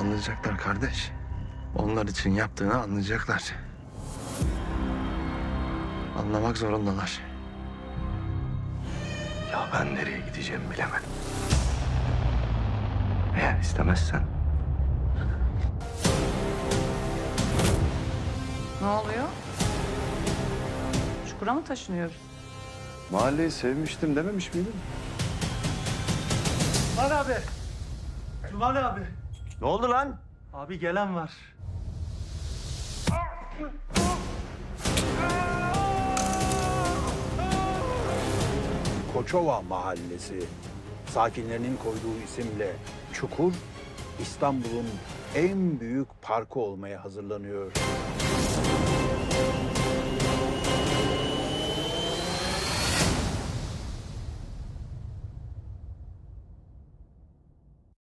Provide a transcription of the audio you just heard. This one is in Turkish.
Anlayacaklar kardeş. Onlar için yaptığını anlayacaklar. Anlamak zorundalar. Ya ben nereye gideceğimi bilemedim. Eğer istemezsen Ne oluyor? Çukura mı taşınıyoruz? mahalleyi sevmiştim dememiş miydin? Cumali abi. Cumali abi. Ne oldu lan? Abi gelen var. Koçova Mahallesi sakinlerinin koyduğu isimle Çukur, İstanbul'un en büyük parkı olmaya hazırlanıyor.